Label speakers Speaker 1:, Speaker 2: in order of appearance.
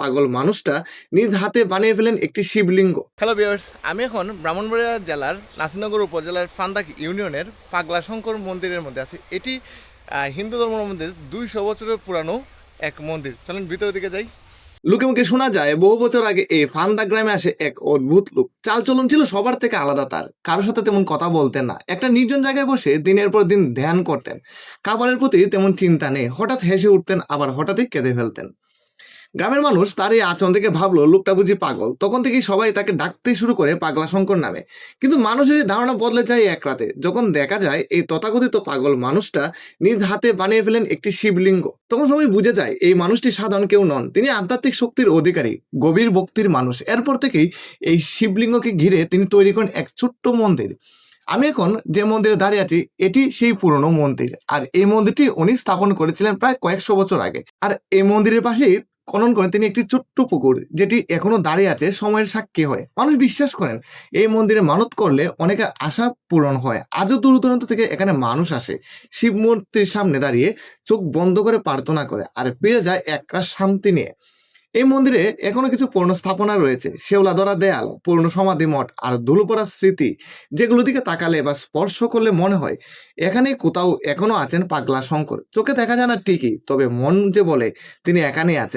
Speaker 1: পাগল মানুষটা নিজ হাতে বানিয়ে ফেলেন একটি শিবলিঙ্গ।
Speaker 2: হ্যালো ভিউয়ার্স আমি এখন ব্রাহ্মণবাড়িয়া জেলার নাসিনগর উপজেলার ফান্দাক ইউনিয়নের পাগলা শঙ্কর মন্দিরের মধ্যে আছে। এটি হিন্দু ধর্মের মন্দির দুইশো বছরের পুরানো এক মন্দির। চলেন ভিতরের দিকে যাই।
Speaker 1: লোকে মুখে শোনা যায় বহু বছর আগে এই ফান্দা গ্রামে আসে এক অদ্ভুত লোক। চালচলন ছিল সবার থেকে আলাদা তার। কারোর সাথে তেমন কথা বলতেন না। একটা নির্জন জায়গায় বসে দিনের পর দিন ধ্যান করতেন। খাবারের প্রতি তেমন চিন্তা নেই। হঠাৎ হেসে উঠতেন আবার হঠাৎই কেঁদে ফেলতেন। গ্রামের মানুষ তার এই আচরণ থেকে ভাবলো, লোকটা বুঝি পাগল। তখন থেকেই সবাই তাকে ডাকতে শুরু করে পাগলা শঙ্কর নামে। কিন্তু মানুষের ধারণা বদলে যায় এক রাতে। যখন দেখা যায়, এই তথাকথিত পাগল মানুষটা নিজ হাতে বানিয়ে ফেলেন একটি শিবলিঙ্গ। তখন সবাই বুঝে যায়, এই মানুষটি সাধারণ কেউ নন। তিনি আধ্যাত্মিক শক্তির অধিকারী, গভীর ভক্তির মানুষ। এরপর থেকেই এই শিবলিঙ্গকে ঘিরে তিনি তৈরি করেন এক ছোট্ট মন্দির। আমি এখন যে মন্দিরে দাঁড়িয়ে আছি, এটি সেই পুরনো মন্দির। আর এই মন্দিরটি উনি স্থাপন করেছিলেন প্রায় কয়েকশো বছর আগে। আর এই মন্দিরের পাশেই খনন করেন তিনি একটি ছোট্ট পুকুর, যেটি এখনও দাঁড়িয়ে আছে, সময়ের সাক্ষী হয়। মানুষ বিশ্বাস করেন, এই মন্দিরে মানত করলে অনেকের আশা পূরণ হয়। আজও দূর দূরান্ত থেকে এখানে মানুষ আসে। শিব মূর্তির সামনে দাঁড়িয়ে চোখ বন্ধ করে প্রার্থনা করে, আর পেয়ে যায় একটা শান্তি নিয়ে। এই মন্দিরে এখনও কিছু পুরনো স্থাপনা রয়েছে। শেওলাদরা দেয়াল পুরনো সমাধি মঠ আর ধুলোপড়া স্মৃতি, যেগুলো দিকে তাকালে বা স্পর্শ করলে মনে হয় এখানে কোথাও এখনও আছেন পাগলা শঙ্কর। চোখে দেখা যায় না ঠিকই, তবে মন যে বলে, তিনি এখানেই আছেন।